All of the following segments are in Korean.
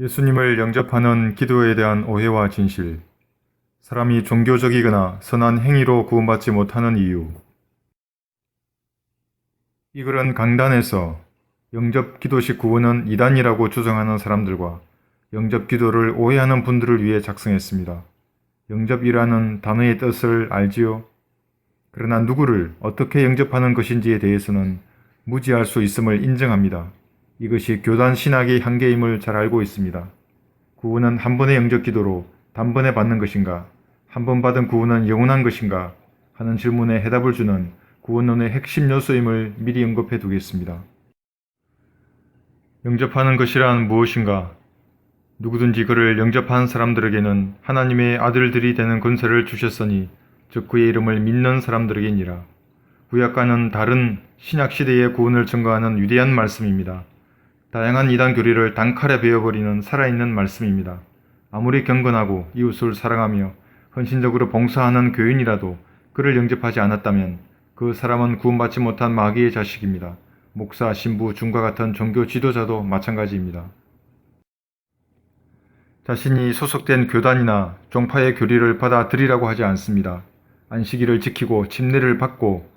예수님을 영접하는 기도에 대한 오해와 진실. 사람이 종교적이거나 선한 행위로 구원받지 못하는 이유. 이 글은 강단에서 영접 기도식 구원은 이단이라고 주장하는 사람들과 영접 기도를 오해하는 분들을 위해 작성했습니다. 영접이라는 단어의 뜻을 알지요? 그러나 누구를 어떻게 영접하는 것인지에 대해서는 무지할 수 있음을 인정합니다. 이것이 교단 신학의 한계임을 잘 알고 있습니다. 구원은 한 번의 영접 기도로 단번에 받는 것인가? 한 번 받은 구원은 영원한 것인가? 하는 질문에 해답을 주는 구원론의 핵심 요소임을 미리 언급해 두겠습니다. 영접하는 것이란 무엇인가? 누구든지 그를 영접한 사람들에게는 하나님의 아들들이 되는 권세를 주셨으니 즉 그의 이름을 믿는 사람들에게니라. 구약과는 다른 신약 시대의 구원을 증거하는 위대한 말씀입니다. 다양한 이단 교리를 단칼에 베어버리는 살아있는 말씀입니다. 아무리 경건하고 이웃을 사랑하며 헌신적으로 봉사하는 교인이라도 그를 영접하지 않았다면 그 사람은 구원받지 못한 마귀의 자식입니다. 목사, 신부, 중과 같은 종교 지도자도 마찬가지입니다. 자신이 소속된 교단이나 종파의 교리를 받아들이라고 하지 않습니다. 안식일을 지키고 침례를 받고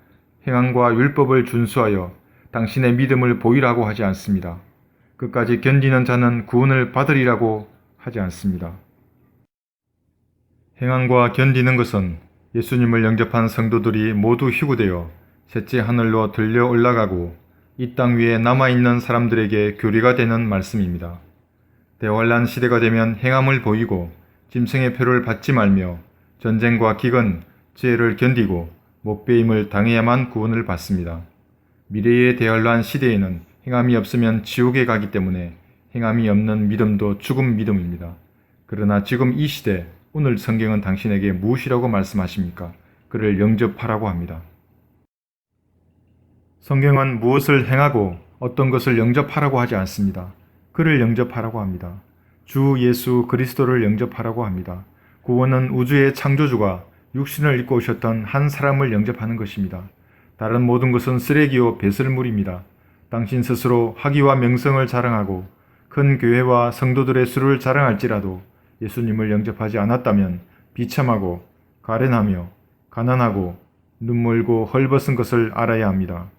행함과 율법을 준수하여 당신의 믿음을 보이라고 하지 않습니다. 끝까지 견디는 자는 구원을 받으리라고 하지 않습니다. 행함과 견디는 것은 예수님을 영접한 성도들이 모두 휴구되어 셋째 하늘로 들려 올라가고 이 땅 위에 남아있는 사람들에게 교리가 되는 말씀입니다. 대환란 시대가 되면 행함을 보이고 짐승의 표를 받지 말며 전쟁과 기근, 죄를 견디고 목배임을 당해야만 구원을 받습니다. 미래의 대환란 시대에는 행함이 없으면 지옥에 가기 때문에 행함이 없는 믿음도 죽음 믿음입니다. 그러나 지금 이 시대 오늘 성경은 당신에게 무엇이라고 말씀하십니까? 그를 영접하라고 합니다. 성경은 무엇을 행하고 어떤 것을 영접하라고 하지 않습니다. 그를 영접하라고 합니다. 주 예수 그리스도를 영접하라고 합니다. 구원은 우주의 창조주가 육신을 입고 오셨던 한 사람을 영접하는 것입니다. 다른 모든 것은 쓰레기요 배설물입니다. 당신 스스로 학위와 명성을 자랑하고 큰 교회와 성도들의 수를 자랑할지라도 예수님을 영접하지 않았다면 비참하고 가련하며 가난하고 눈물고 헐벗은 것을 알아야 합니다.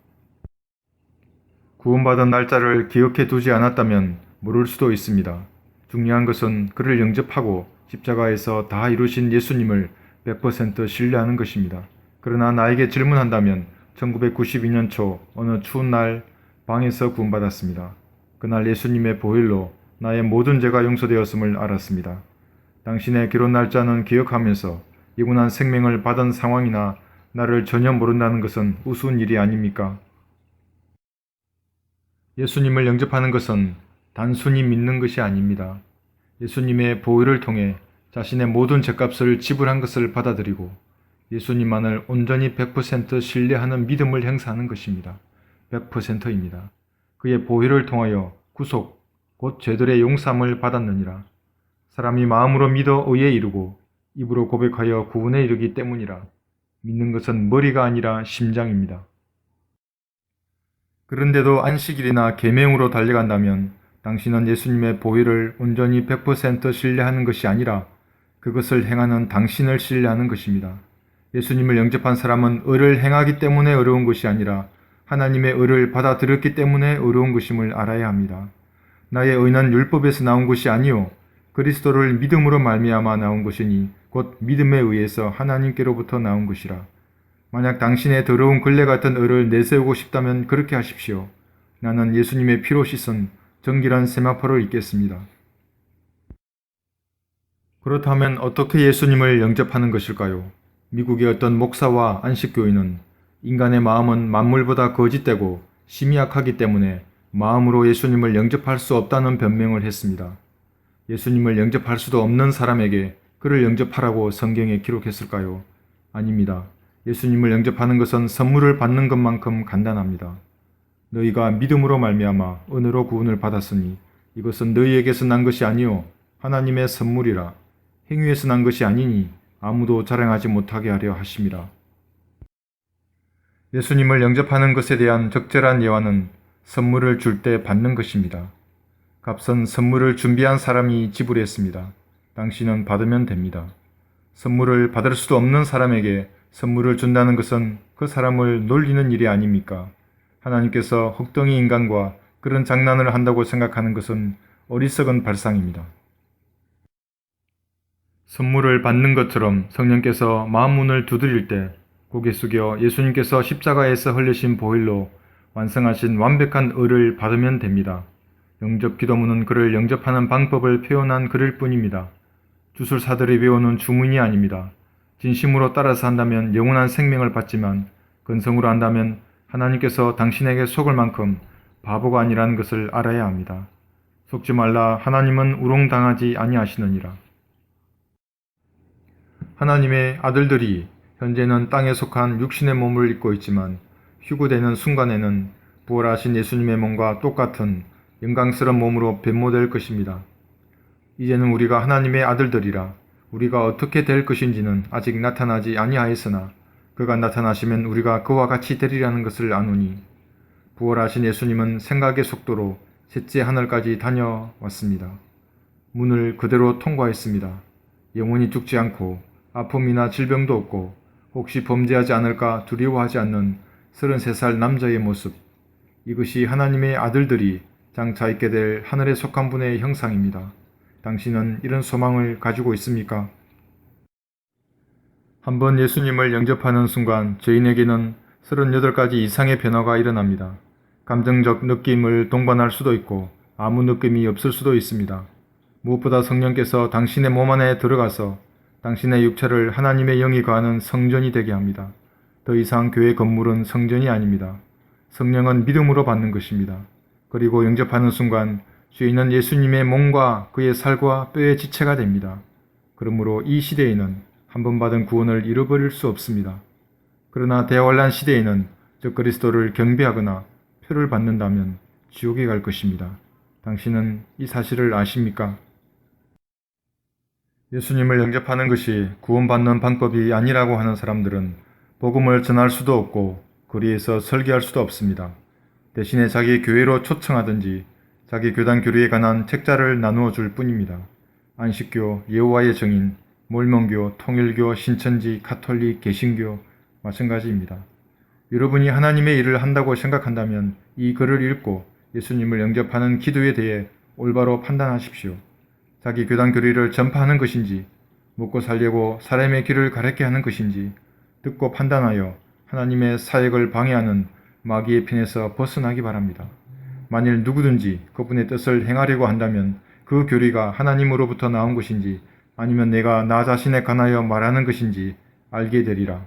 구원받은 날짜를 기억해 두지 않았다면 모를 수도 있습니다. 중요한 것은 그를 영접하고 십자가에서 다 이루신 예수님을 100% 신뢰하는 것입니다. 그러나 나에게 질문한다면 1992년 초 어느 추운 날 방에서 구원받았습니다. 그날 예수님의 보혈로 나의 모든 죄가 용서되었음을 알았습니다. 당신의 결혼 날짜는 기억하면서 영원한 생명을 받은 상황이나 나를 전혀 모른다는 것은 우스운 일이 아닙니까? 예수님을 영접하는 것은 단순히 믿는 것이 아닙니다. 예수님의 보혈을 통해 자신의 모든 죄값을 지불한 것을 받아들이고 예수님만을 온전히 100% 신뢰하는 믿음을 행사하는 것입니다. 100%입니다. 그의 보혈을 통하여 구속, 곧 죄들의 용서함을 받았느니라. 사람이 마음으로 믿어 의에 이르고 입으로 고백하여 구원에 이르기 때문이라. 믿는 것은 머리가 아니라 심장입니다. 그런데도 안식일이나 계명으로 달려간다면 당신은 예수님의 보혈을 온전히 100% 신뢰하는 것이 아니라 그것을 행하는 당신을 신뢰하는 것입니다. 예수님을 영접한 사람은 의를 행하기 때문에 어려운 것이 아니라 하나님의 의를 받아들였기 때문에 어려운 것임을 알아야 합니다. 나의 의는 율법에서 나온 것이 아니요 그리스도를 믿음으로 말미암아 나온 것이니 곧 믿음에 의해서 하나님께로부터 나온 것이라. 만약 당신의 더러운 걸레 같은 의를 내세우고 싶다면 그렇게 하십시오. 나는 예수님의 피로 씻은 정결한 세마포를 입겠습니다. 그렇다면 어떻게 예수님을 영접하는 것일까요? 미국의 어떤 목사와 안식교인은 인간의 마음은 만물보다 거짓되고 심히 약하기 때문에 마음으로 예수님을 영접할 수 없다는 변명을 했습니다. 예수님을 영접할 수도 없는 사람에게 그를 영접하라고 성경에 기록했을까요? 아닙니다. 예수님을 영접하는 것은 선물을 받는 것만큼 간단합니다. 너희가 믿음으로 말미암아 은혜로 구원을 받았으니 이것은 너희에게서 난 것이 아니요 하나님의 선물이라 행위에서 난 것이 아니니 아무도 자랑하지 못하게 하려 하심이라. 예수님을 영접하는 것에 대한 적절한 예화는 선물을 줄 때 받는 것입니다. 값선 선물을 준비한 사람이 지불했습니다. 당신은 받으면 됩니다. 선물을 받을 수도 없는 사람에게 선물을 준다는 것은 그 사람을 놀리는 일이 아닙니까? 하나님께서 흙덩이 인간과 그런 장난을 한다고 생각하는 것은 어리석은 발상입니다. 선물을 받는 것처럼 성령께서 마음 문을 두드릴 때 고개 숙여 예수님께서 십자가에서 흘리신 보혈로 완성하신 완벽한 의를 받으면 됩니다. 영접 기도문은 그를 영접하는 방법을 표현한 글일 뿐입니다. 주술사들이 배우는 주문이 아닙니다. 진심으로 따라서 한다면 영원한 생명을 받지만 근성으로 한다면 하나님께서 당신에게 속을 만큼 바보가 아니라는 것을 알아야 합니다. 속지 말라 하나님은 우롱당하지 아니하시느니라. 하나님의 아들들이 현재는 땅에 속한 육신의 몸을 입고 있지만 휴구되는 순간에는 부활하신 예수님의 몸과 똑같은 영광스러운 몸으로 변모될 것입니다. 이제는 우리가 하나님의 아들들이라 우리가 어떻게 될 것인지는 아직 나타나지 아니하였으나 그가 나타나시면 우리가 그와 같이 되리라는 것을 아노니 부활하신 예수님은 생각의 속도로 셋째 하늘까지 다녀왔습니다. 문을 그대로 통과했습니다. 영원히 죽지 않고 아픔이나 질병도 없고 혹시 범죄하지 않을까 두려워하지 않는 33살 남자의 모습. 이것이 하나님의 아들들이 장차 있게 될 하늘에 속한 분의 형상입니다. 당신은 이런 소망을 가지고 있습니까? 한번 예수님을 영접하는 순간 죄인에게는 38가지 이상의 변화가 일어납니다. 감정적 느낌을 동반할 수도 있고 아무 느낌이 없을 수도 있습니다. 무엇보다 성령께서 당신의 몸 안에 들어가서 당신의 육체를 하나님의 영이 거하는 성전이 되게 합니다. 더 이상 교회 건물은 성전이 아닙니다. 성령은 믿음으로 받는 것입니다. 그리고 영접하는 순간 죄인은 예수님의 몸과 그의 살과 뼈의 지체가 됩니다. 그러므로 이 시대에는 한 번 받은 구원을 잃어버릴 수 없습니다. 그러나 대환란 시대에는 저 그리스도를 경배하거나 표를 받는다면 지옥에 갈 것입니다. 당신은 이 사실을 아십니까? 예수님을 영접하는 것이 구원받는 방법이 아니라고 하는 사람들은 복음을 전할 수도 없고 거리에서 설교할 수도 없습니다. 대신에 자기 교회로 초청하든지 자기 교단 교리에 관한 책자를 나누어 줄 뿐입니다. 안식교, 예호와의 정인, 몰몬교, 통일교, 신천지, 카톨릭, 개신교 마찬가지입니다. 여러분이 하나님의 일을 한다고 생각한다면 이 글을 읽고 예수님을 영접하는 기도에 대해 올바로 판단하십시오. 자기 교단 교리를 전파하는 것인지, 먹고 살려고 사람의 길을 가르게 하는 것인지, 듣고 판단하여 하나님의 사역을 방해하는 마귀의 편에서 벗어나기 바랍니다. 만일 누구든지 그분의 뜻을 행하려고 한다면 그 교리가 하나님으로부터 나온 것인지 아니면 내가 나 자신에 관하여 말하는 것인지 알게 되리라.